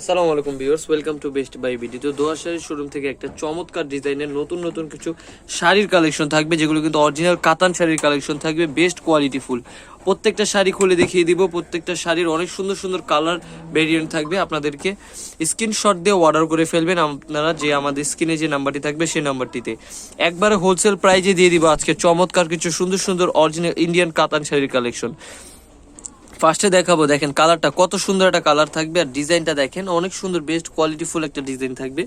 আসসালামু আলাইকুম viewers, welcome to best buy BD. তো দোয়া শাড়ির শোরুম থেকে একটা চমৎকার ডিজাইনের নতুন নতুন কিছু শাড়ির কালেকশন থাকবে, যেগুলো কিন্তু অরিজিনাল কাতান শাড়ির কালেকশন থাকবে, বেস্ট কোয়ালিটি ফুল। প্রত্যেকটা শাড়ি খুলে দেখিয়ে দিব, প্রত্যেকটা শাড়ির অনেক সুন্দর সুন্দর কালার ভেরিয়েন্ট থাকবে, আপনাদেরকে স্ক্রিনশট দিয়ে অর্ডার করে ফেলবেন, আপনারা যে আমাদের স্ক্রিনে যে নাম্বারটি থাকবে, সেই নাম্বারটিতে। একবারে হোলসেল প্রাইজে দিয়ে দিব আজকে চমৎকার কিছু সুন্দর সুন্দর অরিজিনাল ইন্ডিয়ান কাতান শাড়ির কালেকশন। ফার্স্টে দেখাবো, দেখেন কালারটা কত সুন্দর একটা কালার থাকবে আর ডিজাইনটা দেখেন অনেক সুন্দর বেস্ট কোয়ালিটিফুল একটা ডিজাইন থাকবে।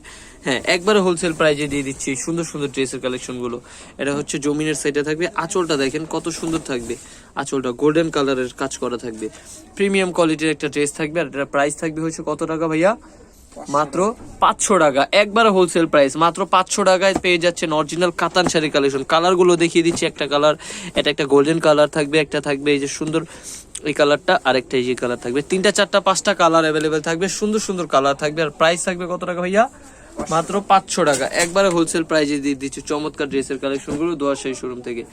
হ্যাঁ একবারে হোলসেল প্রাইজে দিয়ে দিচ্ছি সুন্দর সুন্দর ড্রেসের কালেকশনগুলো এটা হচ্ছে জমিনের সাইডে থাকবে। আঁচলটা দেখেন কত সুন্দর থাকবে। আঁচলটা গোল্ডেন কালারের কাজ করা থাকবে। প্রিমিয়াম কোয়ালিটির একটা ড্রেস থাকবে আর এটা প্রাইস থাকবে হচ্ছে কত টাকা ভাইয়া? মাত্র পাঁচশো টাকা। একবারে হোলসেল প্রাইস মাত্র পাঁচশো টাকায় পেয়ে যাচ্ছেন অরিজিনাল কাতান শাড়ি কালেকশন কালারগুলো দেখিয়ে দিচ্ছি, একটা কালার এটা একটা গোল্ডেন কালার থাকবে, একটা থাকবে, এই যে সুন্দর এই কালারটা, আরেকটা এই কালার থাকবে। তিনটা, চারটা, পাঁচটা কালার অ্যাভেলেবেল থাকবে। সুন্দর সুন্দর কালার থাকবে। আর প্রাইস থাকবে কত টাকা ভাইয়া? মাত্র পাঁচশো টাকা। একবারে হোলসেল প্রাইজে দিয়ে দিচ্ছি। চমৎকার ড্রেসের কালেকশনগুলো দোয়ার সেই শোরুম থেকে।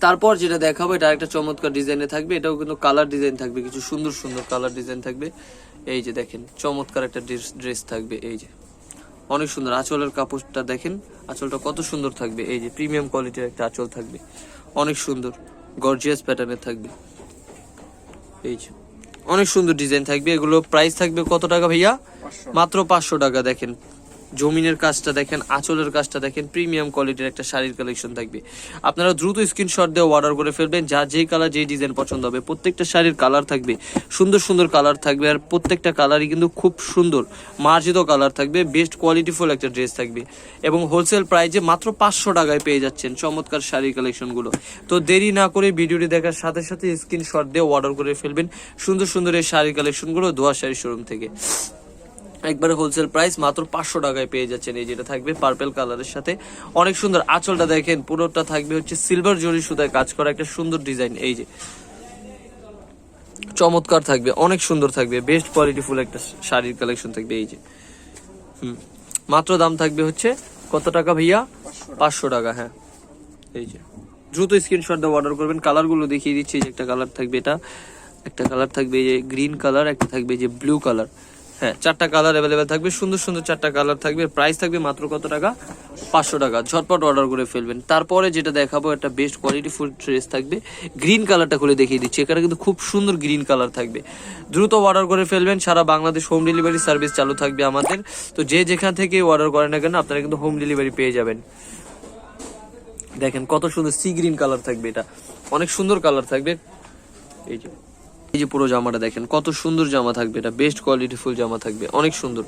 তারপর যেটা দেখাবো, এটা একটা চমৎকার ডিজাইনে থাকবে। এটাও কিন্তু কালার ডিজাইন থাকবে। কিছু সুন্দর সুন্দর কালার ডিজাইন থাকবে। এই যে দেখেন, চমৎকার একটা ড্রেস ড্রেস থাকবে। এই যে, অনেক সুন্দর আঁচলের কাপড়টা দেখেন। আঁচলটা কত সুন্দর থাকবে। এই যে প্রিমিয়াম কোয়ালিটির একটা আঁচল থাকবে। অনেক সুন্দর। গর্জিয়াস প্যাটার্নের থাকবে। এই যে অনেক সুন্দর ডিজাইন থাকবে। এগুলো প্রাইস থাকবে কত টাকা ভাইয়া? মাত্র পাঁচশো টাকা দেখেন। জমিনের কাজটা দেখেন, আঁচলের কাজটা দেখেন প্রিমিয়াম কোয়ালিটির একটা শাড়ির কালেকশন থাকবে। আপনারা দ্রুত স্ক্রিনশট দিয়ে অর্ডার করে ফেলবেন, যা যেই কালার যেই ডিজাইন পছন্দ হবে। প্রত্যেকটা শাড়ির কালার থাকবে, সুন্দর সুন্দর কালার থাকবে, আর প্রত্যেকটা কালারই কিন্তু খুব সুন্দর, মার্জিত কালার থাকবে বেস্ট কোয়ালিটিফুল একটা ড্রেস থাকবে। এবং হোলসেল প্রাইজে মাত্র পাঁচশো টাকায় পেয়ে যাচ্ছেন চমৎকার শাড়ির কালেকশনগুলো তো দেরি না করে ভিডিওটি দেখার সাথে সাথে স্ক্রিনশট দিয়ে অর্ডার করে ফেলবেন, সুন্দর সুন্দর এই শাড়ির কালেকশনগুলো দোয়া শাড়ি শোরুম থেকে। একবারে হোলসেল প্রাইস মাত্র পাঁচশো টাকায় পেয়ে যাচ্ছেন। এই যেটা থাকবে পার্পেল কালারের সাথে। অনেক সুন্দর আঁচলটা দেখেন পুরোটা থাকবে হচ্ছে সিলভার জরি সুতায় কাজ করা একটা সুন্দর ডিজাইন এই যে চমৎকার থাকবে অনেক সুন্দর থাকবে বেস্ট কোয়ালিটি ফুল একটা শাড়ির কালেকশন থাকবে এই যে। হুম মাত্র দাম থাকবে হচ্ছে কত টাকা ভাইয়া? পাঁচশো টাকা। হ্যাঁ। এই যে দ্রুত স্ক্রিনশট দিয়ে অর্ডার করবেন। কালারগুলো দেখিয়ে দিচ্ছি এই যে একটা কালার থাকবে এটা একটা কালার থাকবে এই যে গ্রিন কালার একটা থাকবে এই যে ব্লু কালার হ্যাঁ চারটা কালার অ্যাভেলেবেল থাকবে। সুন্দর সুন্দর চারটা কালার থাকবে। প্রাইস থাকবে মাত্র কত টাকা? পাঁচশো টাকা। ঝটপট অর্ডার করে ফেলবেন। তারপরে যেটা দেখাবো, একটা বেস্ট কোয়ালিটি ফুল ড্রেস থাকবে। গ্রিন কালারটা খুলে দেখিয়ে দিচ্ছি। এখানে কিন্তু খুব সুন্দর গ্রিন কালার থাকবে। দ্রুত অর্ডার করে ফেলবেন। সারা বাংলাদেশ হোম ডেলিভারি সার্ভিস চালু থাকবে আমাদের। তো যে যেখান থেকে অর্ডার করেন না কেন, আপনারা কিন্তু হোম ডেলিভারি পেয়ে যাবেন। দেখেন কত সুন্দর সি গ্রিন কালার থাকবে এটা। অনেক সুন্দর কালার থাকবে। এই যে। এই যে পুরো জামাটা দেখেন, কত সুন্দর জামা থাকবে এটা বেস্ট কোয়ালিটি ফুল জামা থাকবে, অনেক সুন্দর।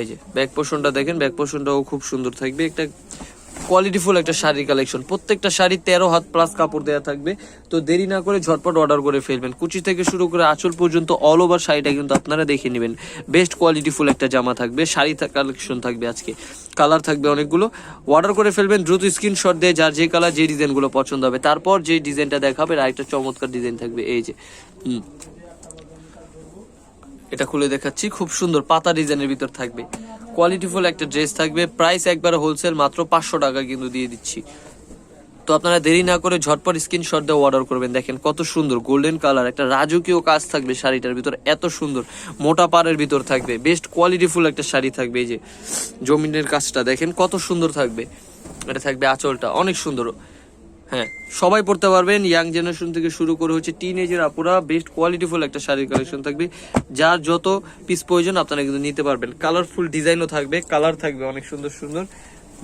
এই যে ব্যাক পোর্শনটা দেখেন ব্যাক পোর্শনটাও খুব সুন্দর থাকবে, একটা কোয়ালিটিফুল একটা শাড়ি কালেকশন প্রত্যেকটা শাড়ি তেরো হাত প্লাস কাপড় দেওয়া থাকবে। তো দেরি না করে ঝটপট অর্ডার করে ফেলবেন। কুচি থেকে শুরু করে আঁচল পর্যন্ত অল ওভার শাড়িটা কিন্তু আপনারা দেখে নেবেন। বেস্ট কোয়ালিটিফুল একটা জামা থাকবে, শাড়ি কালেকশন থাকবে আজকে। কালার থাকবে অনেকগুলো। অর্ডার করে ফেলবেন, দ্রুত স্ক্রিনশট দিয়ে যার যে কালার যে ডিজাইনগুলো পছন্দ হবে। তারপর যে ডিজাইনটা দেখাবে আরেকটা চমৎকার ডিজাইন থাকবে, এই যে। হুম। এটা খুলে দেখাচ্ছি, খুব সুন্দর পাতা ডিজাইনের ভিতর থাকবে। কোয়ালিটিফুল একটা ড্রেস থাকবে। প্রাইস একবারে হোলসেল মাত্র পাঁচশো টাকা কিন্তু দিয়ে দিচ্ছি। তো আপনারা দেরি না করে ঝটপট স্ক্রিনশট দিয়ে অর্ডার করবেন। দেখেন কত সুন্দর গোল্ডেন কালার একটা রাজকীয় কাজ থাকবে শাড়িটার ভিতর, এত সুন্দর। মোটা পাড়ের ভিতর থাকবে বেস্ট কোয়ালিটিফুল একটা শাড়ি থাকবে এই যে, জমিনের কাজটা। দেখেন কত সুন্দর থাকবে। এটা থাকবে আঁচলটা, অনেক সুন্দর। হ্যাঁ সবাই পড়তে পারবেন ইয়াং জেনারেশন থেকে শুরু করে হচ্ছে টিন এজের আপুরা বেস্ট কোয়ালিটিফুল একটা শাড়ির কালেকশন থাকবে। যার যত পিস প্রয়োজন আপনারা কিন্তু নিতে পারবেন। কালারফুল ডিজাইনও থাকবে কালার থাকবে অনেক সুন্দর সুন্দর।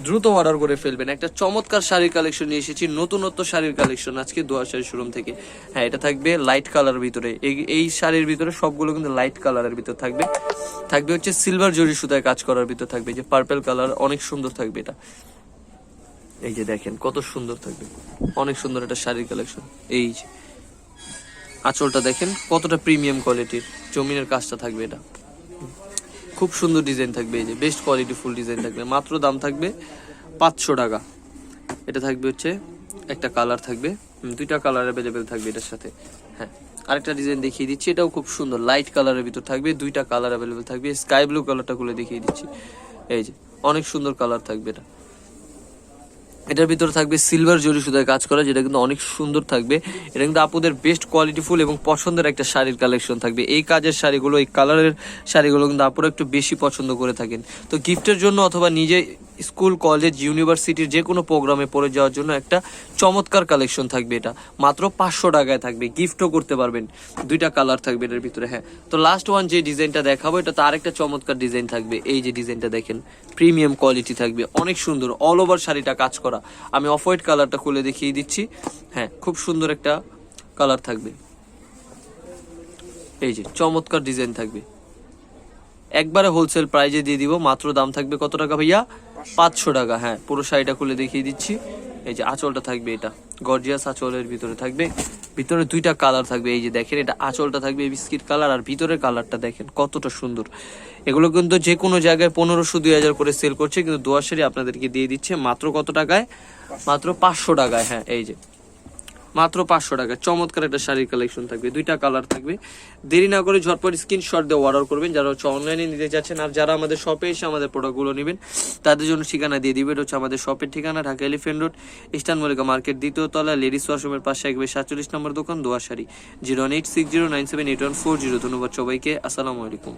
দ্রুত অর্ডার করে ফেলবেন। একটা চমৎকার শাড়ির কালেকশন নিয়ে এসেছি, নতুনত্ব শাড়ির কালেকশন আজকে দোয়া শাড়ি শোরুম থেকে। হ্যাঁ এটা থাকবে লাইট কালার ভিতরে। এই- শাড়ির ভিতরে সবগুলো কিন্তু লাইট কালারের ভিতর থাকবে। থাকবে হচ্ছে সিলভার জরি সুতায় কাজ করার ভিতর থাকবে যে পার্পেল কালার অনেক সুন্দর থাকবে এটা। এই যে দেখেন, কত সুন্দর থাকবে। অনেক সুন্দর একটা শাড়ির কালেকশন এই যে, আঁচলটা দেখেন, কতটা প্রিমিয়াম কোয়ালিটির জমিনের কাজটা থাকবে এটা। খুব সুন্দর ডিজাইন থাকবে এই যে বেস্ট কোয়ালিটি ফুল ডিজাইন থাকবে। মাত্র দাম থাকবে পাঁচশো টাকা। এটা থাকবে হচ্ছে, একটা কালার থাকবে। দুইটা কালার অ্যাভেলেবেল থাকবে এটার সাথে। হ্যাঁ আরেকটা ডিজাইন দেখিয়ে দিচ্ছি। এটাও খুব সুন্দর লাইট কালারের ভিতর থাকবে। দুইটা কালার অ্যাভেলেবেল থাকবে। স্কাই ব্লু কালারটা খুলে দেখিয়ে দিচ্ছি। এই যে, অনেক সুন্দর কালার থাকবে এটা। এটার ভিতরে থাকবে সিলভার জরি সুতায় কাজ করা, যেটা কিন্তু অনেক সুন্দর থাকবে। এটা কিন্তু আপুদের বেস্ট কোয়ালিটিফুল এবং পছন্দের একটা শাড়ির কালেকশন থাকবে। এই কাজের শাড়িগুলো, এই কালারের শাড়িগুলো কিন্তু আপুরা একটু বেশি পছন্দ করে থাকেন। তো গিফটের জন্য অথবা নিজে স্কুল, কলেজ, ইউনিভার্সিটির যে কোনো প্রোগ্রামে পড়ে যাওয়ার জন্য একটা চমৎকার কালেকশন থাকবে এটা। মাত্র পাঁচশো টাকায় থাকবে, গিফটও করতে পারবেন। দুইটা কালার থাকবে এটার ভিতরে হ্যাঁ। তো লাস্ট ওয়ান যে ডিজাইনটা দেখাবো এটা তার একটা চমৎকার ডিজাইন থাকবে। এই যে ডিজাইনটা দেখেন প্রিমিয়াম কোয়ালিটি থাকবে, অনেক সুন্দর অল ওভার শাড়িটা কাজ করা। আমি অফ হোয়াইট কালারটা খুলে দেখিয়ে দিচ্ছি হ্যাঁ খুব সুন্দর একটা কালার থাকবে। এই যে চমৎকার ডিজাইন থাকবে। একবারে হোলসেল প্রাইজে দিয়ে দিব, মাত্র দাম থাকবে কত টাকা ভাইয়া? পাঁচশো টাকা হ্যাঁ পুরো শাড়িটা খুলে দেখিয়ে দিচ্ছি। এই যে আঁচলটা থাকবে এটা গর্জিয়াস আঁচলের ভিতরে থাকবে। ভিতরে দুইটা কালার থাকবে, এই যে দেখেন, এটা আঁচলটা থাকবে বিস্কিট কালার আর ভিতরের কালারটা দেখেন, কতটা সুন্দর। এগুলো কিন্তু যে কোনো জায়গায় পনেরোশো, দুই হাজার করে সেল করছে, কিন্তু দোয়াশারি আপনাদেরকে দিয়ে দিচ্ছে মাত্র কত টাকায়? মাত্র পাঁচশো টাকায় হ্যাঁ এই যে। মাত্র পাঁচশো টাকা। চমৎকার একটা শাড়ির কালেকশন থাকবে। দুইটা কালার থাকবে। দেরি না করে ঝটপট স্ক্রিনশট দিয়ে অর্ডার করবেন। যারা হচ্ছে অনলাইনে নিতে যাচ্ছেন আর যারা আমাদের শপে এসে আমাদের প্রোডাক্টগুলো নেবেন, তাদের জন্য ঠিকানা দিয়ে দিবে। হচ্ছে আমাদের শপের ঠিকানা, Dhaka elephant road eastern Mallika market দ্বিতীয় তলা লেডিস ওয়াশরুমের পাশে একবার সাতচল্লিশ নম্বর দোকান, দোয়া sari. Zero eight six zero nine seven eight one four zero ধন্যবাদ সবাইকে। আসসালামু আলাইকুম।